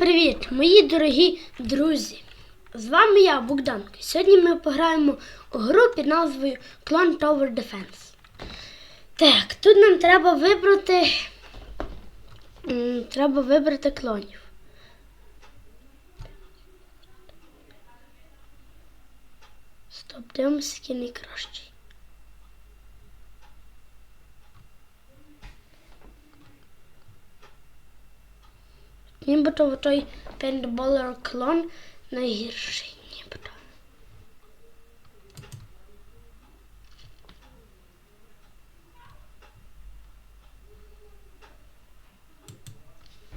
привіт, мої дорогі друзі! З вами я, Богдан. Сьогодні ми пограємо у гру під назвою Clone Tower Defense. Так, тут нам треба вибрати. Треба вибрати клонів. Стоп, дивимося, який найкращий. Нібито той пейнтболер клон найгірший. Нібито.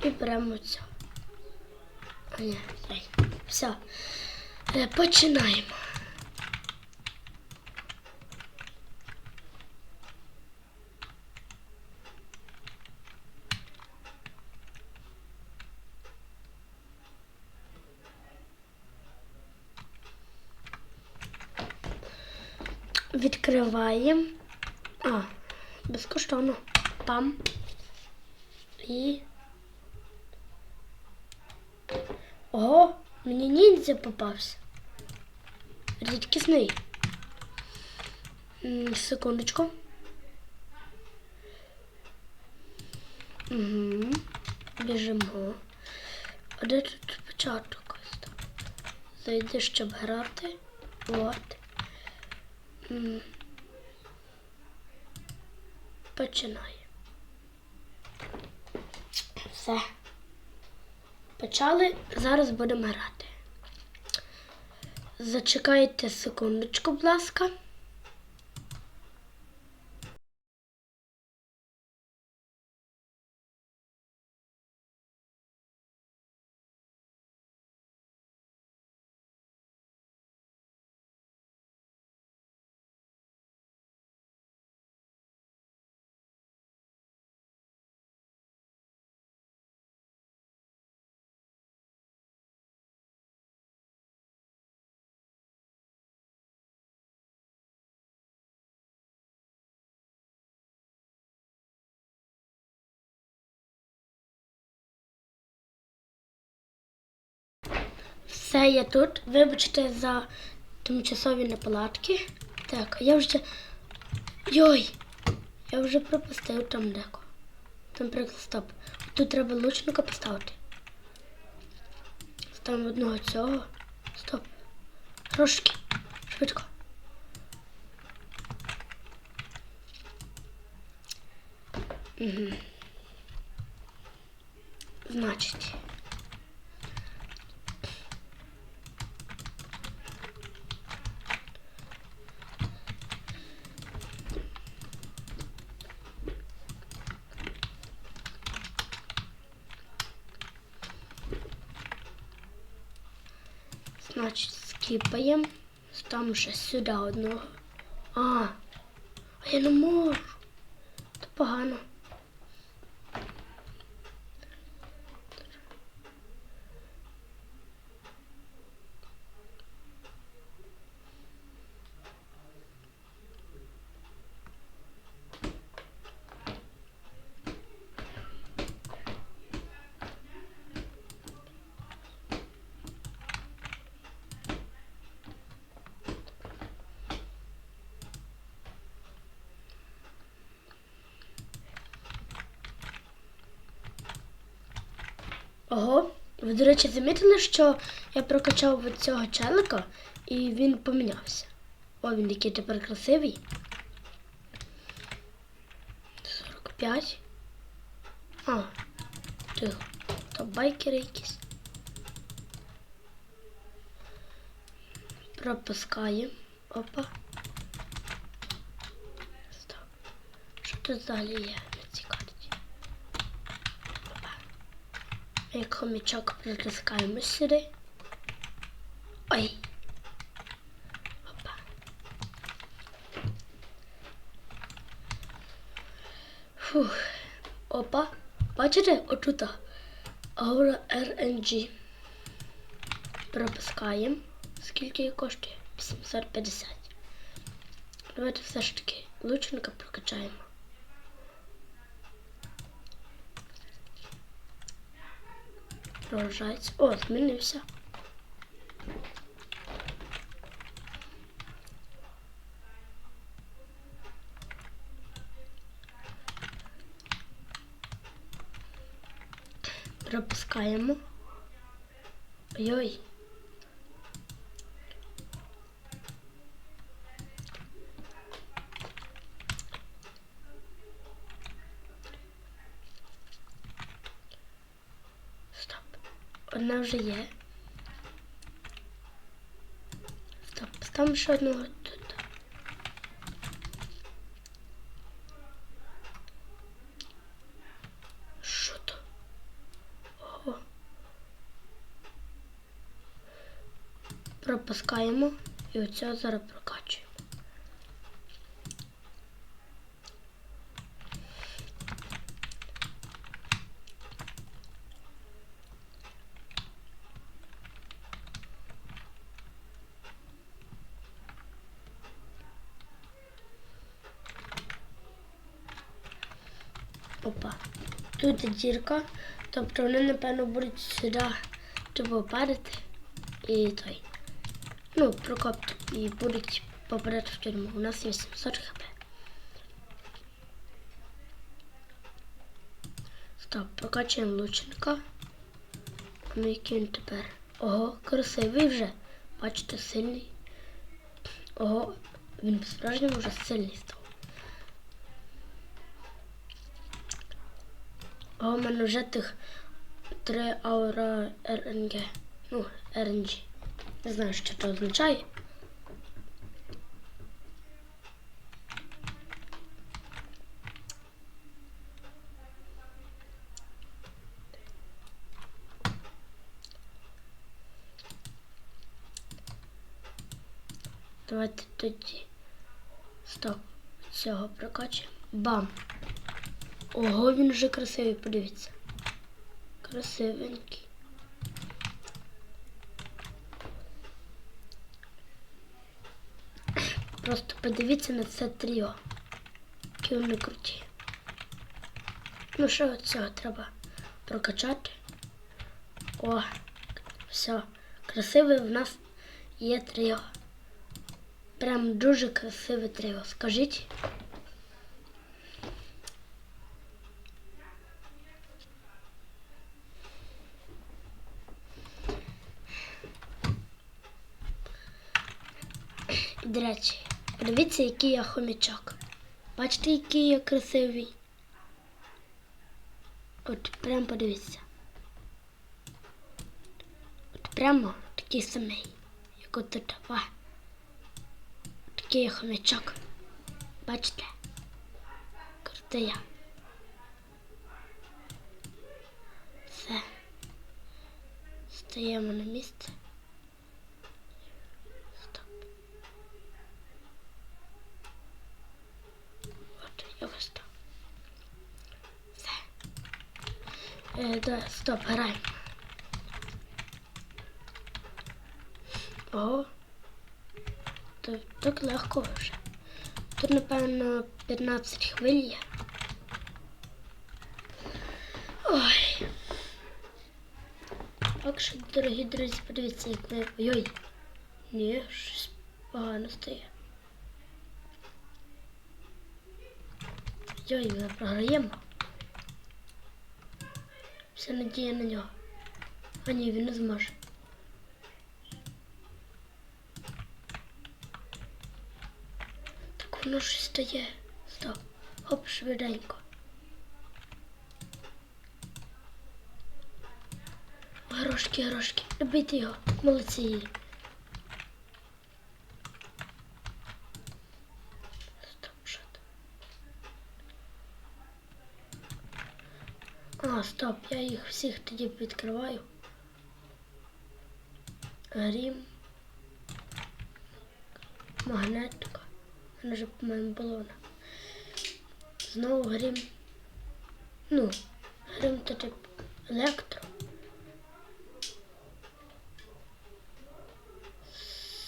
І беремо цю. Все. Е, Починаємо. Відкриваємо. А, безкоштовно. Пам. І. Ого, мені ніндзя попався. Рідкісний. Секундочку. Угу. Біжимо. А де тут початок? Зайди, щоб грати. От. М. Починай. Все. Почали. Зараз будемо грати. Зачекайте секундочку, будь ласка. Все, я тут. Вибачте за тимчасові неполадки. Так, я вже. Йой! Я вже пропустив там деко. Там приклад стоп. Тут треба лучника поставити. Ставимо одного цього. Стоп. Трошки. Швидко. Угу. Значить. Значить, Там ще сюди одного. А, а я не можу. Це погано. Ого, ви, до речі, замітили, що я прокачав цього челика і він помінявся. О, він який тепер красивий. 45. А, тихо. То байкери якісь. Пропускаємо. Опа. Що тут далі є на цій карті? Опа. Як хомячок притискаємо сюди. Ой. Опа. Фух. Опа. Бачите? Отут. Аура RNG. Пропускаємо. Скільки коштує? 850. Давайте все ж таки лучника прокачаємо. Прогружається. О, змінився. Пропускаємо. Ой-ой. Стоп. Одна вже є. Стоп. Ставимо ще одного тут. Що то? Ого. Пропускаємо і оцього зараз прокачуємо. Опа. Тут дірка. Тобто вони, напевно, будуть сюди типу падати і той. Ну, прокопти і будуть попадати в тюрму. У нас є 700 хп. Стоп, прокачуємо лучника. Ну, який він тепер? Ого, красивий вже. Бачите, сильний. Ого, він по-справжньому вже сильний став. А у мене вже тих три аура РНГ. Ну, РНГ. Не знаю, що це означає. Давайте тоді. Стоп. Цього прокачуємо. Бам! Ого, він вже красивий, подивіться. Красивенький. Просто подивіться на це тріо. Які вони круті. Ну що от цього треба прокачати? О, все. Красиве в нас є тріо. Прям дуже красиве тріо. Скажіть. До речі, подивіться, який я хомячок. Бачите, який я красивий. От прям подивіться. От прямо такий самий, як от тут. Ва. Такий хомячок. Бачите? Крутий я. Все. Стаємо на місце. Стоп. От, я вистав. Все. Е, да, стоп, граємо. О. То, так легко вже. Тут, напевно, 15 хвиль є. Ой. Так що, дорогі друзі, подивіться, як ми. Ой-ой. Ні, щось погано стає. Йой, ми програємо. Вся надія на нього. А ні, він не зможе. Так воно щось стає. Стоп. Хоп, швиденько. Горошки, горошки. Любіть його. Молодці. Стоп, що там? А, стоп, я їх всіх тоді відкриваю. Грім. Магнетика. У мене вже, по-моєму, балона. Знову грім. Ну, грім то тип електро.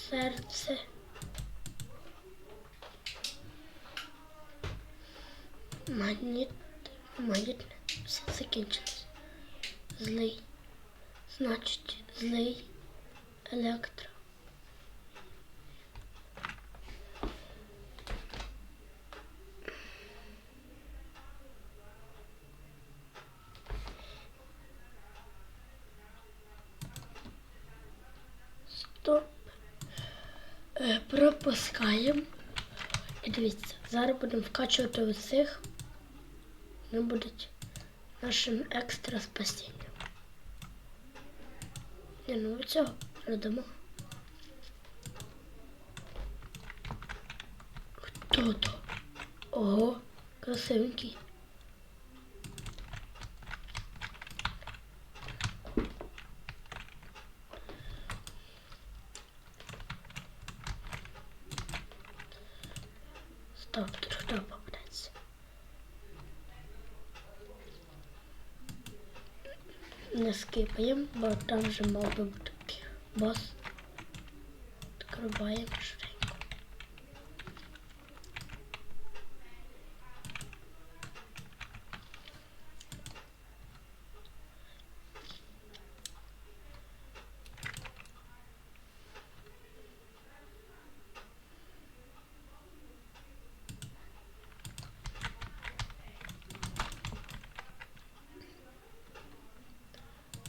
Серце. Магніт. Магнітне. Все закінчилось. Злий. Значить, злий електро. Стоп. Е, пропускаємо. І дивіться, зараз будемо вкачувати усіх. Вони будуть нашим екстра спасінням. Ні, ну цього додамо. Хто то? Ого, красивенький. Не скипаємо, бо там вже мав би бути бос. Відкриваємо швиденько.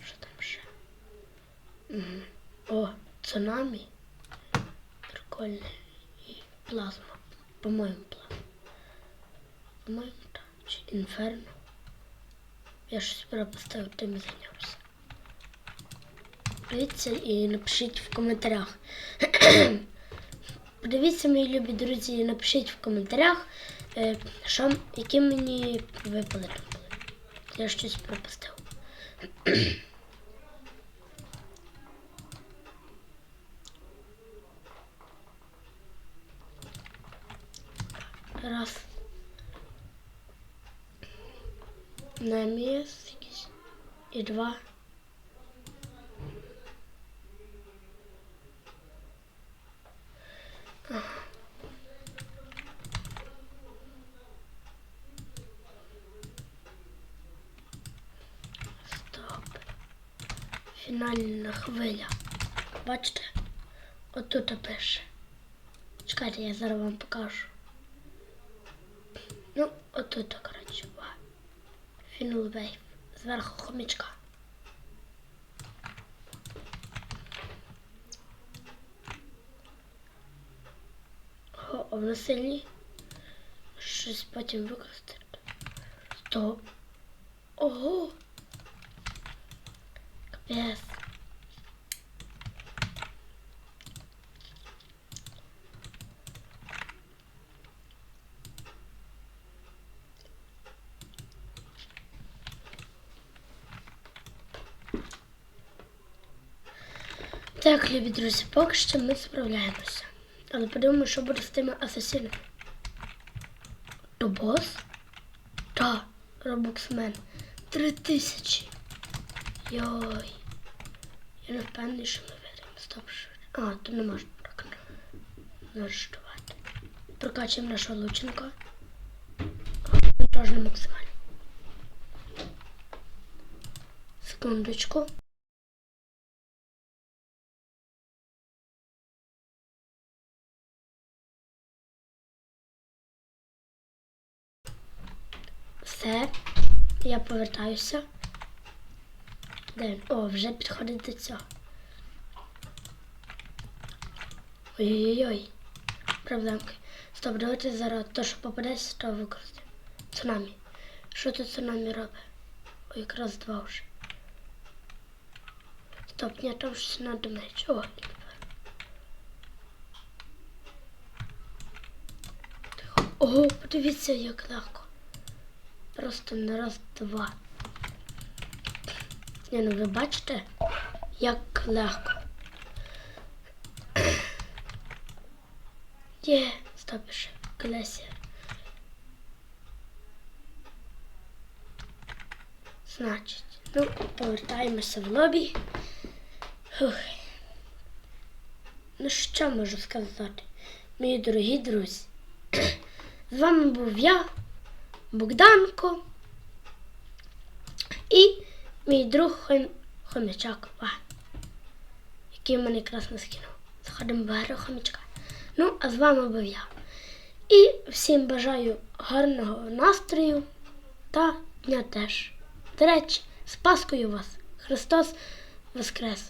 Що там ще? О, цунамі. Прикольно. І плазма. По-моєму, плазма. По-моєму, так. Чи інферно. Я щось пропустив, тим зайнявся. Дивіться і напишіть в коментарях. Подивіться, мої любі друзі, і напишіть в коментарях, е, що, які мені випали там. Я щось пропустив. Раз. Наміс якийсь. І два. Фінальна хвиля. Бачите? Отут пише. Чекайте, я зараз вам покажу. Ну, отут, коротше, ба. Фінал вейв. Зверху хомячка. О, а в сильні. Щось потім використати. Стоп. Ого. Капець. Так, любі друзі, поки що ми справляємося. Але подивимося, що буде з тими асасінами. То бос? Та, робоксмен. Три тисячі. Йой. Я не впевнений, що ми виграємо. Стоп. А, тут не можна налаштувати. Прокачуємо нашого лученка. Він максимально. Секундочку. Все, я повертаюся. Де? О, вже підходить до цього. Ой-ой-ой. Проблемки. Стоп, давайте зараз то, що попадеться, то використаємо. Цунамі. Що тут цунамі робить? Ой, якраз два вже. Стоп, ні, там щось надо меч. О. Ого, подивіться, як легко. Просто на раз, два. Ні, ну ви бачите, як легко. Є, стоп ще, колесія. Значить, ну, повертаємося в лобі. Фух. Ну, що можу сказати, мої дорогі друзі? З вами був я, Богданко і мій друг Хом... хомячок. Ва. Який мене красно скинув. Заходимо в гру хомячка. Ну, а з вами був я. І всім бажаю гарного настрою та дня теж. До речі, з Паскою вас! Христос Воскрес!